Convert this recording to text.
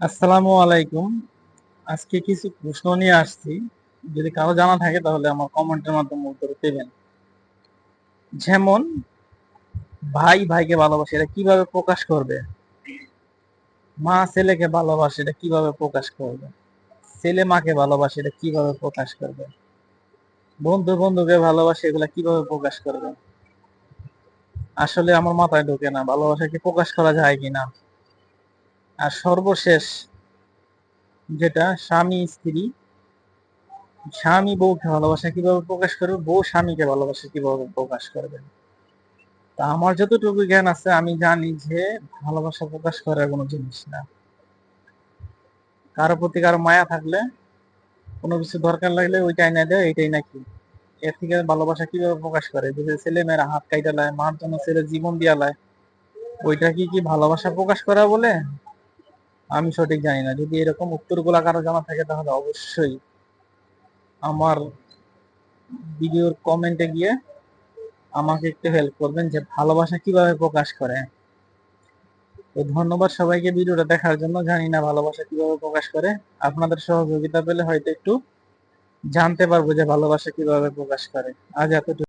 আসসালামু আলাইকুম। আজকে কিছু প্রশ্ন নিয়ে আসছি। যদি কারও জানা থাকে তাহলে আমার কমেন্টের মাধ্যমে উত্তর দেবেন। যেমন, ভাই ভাইকে ভালোবাসে, এটা কীভাবে প্রকাশ করবে? মা ছেলেকে ভালোবাসে, এটা কীভাবে প্রকাশ করবে? ছেলে মাকে ভালোবাসে, এটা কীভাবে প্রকাশ করবে? বন্ধু বন্ধুকে ভালোবাসে, এগুলা কীভাবে প্রকাশ করবে? আসলে আমার মাথায় ঢোকে না, ভালোবাসা কি প্রকাশ করা যায় কিনা? আর সর্বশেষ যেটা, স্বামী, স্ত্রী। স্বামী বউকে ভালোবাসা কীভাবে প্রকাশ করবে? বউ স্বামীকে ভালোবাসা কীভাবে প্রকাশ করবে? তা আমার যতটুকু জ্ঞান আছে, আমি জানি যে ভালোবাসা প্রকাশ করার কোনো জিনিস না। কারও প্রতি কারও মায়া থাকলে, কোনো কিছু দরকার লাগলে ওইটাই না দেয়, এইটাই নাকি? এর থেকে ভালোবাসা কীভাবে প্রকাশ করে? যদি ছেলে মেয়েরা হাত কাইটা লায়, মার জন্য ছেলে জীবন দিয়া লায়, ওইটা কি কি ভালোবাসা প্রকাশ করা বলে? আমি সঠিক জানি না। যদি এরকম উত্তরগুলো কারও জানা থাকে তাহলে অবশ্যই আমার ভিডিওর কমেন্টে গিয়ে আমাকে একটু হেল্প করবেন যে ভালোবাসা কীভাবে প্রকাশ করে। তো ধন্যবাদ সবাইকে ভিডিওটা দেখার জন্য। জানি না ভালোবাসা কীভাবে প্রকাশ করে। আপনাদের সহযোগিতা পেলে হয়তো একটু জানতে পারব যে ভালোবাসা কীভাবে প্রকাশ করে। আজ এতটুকু।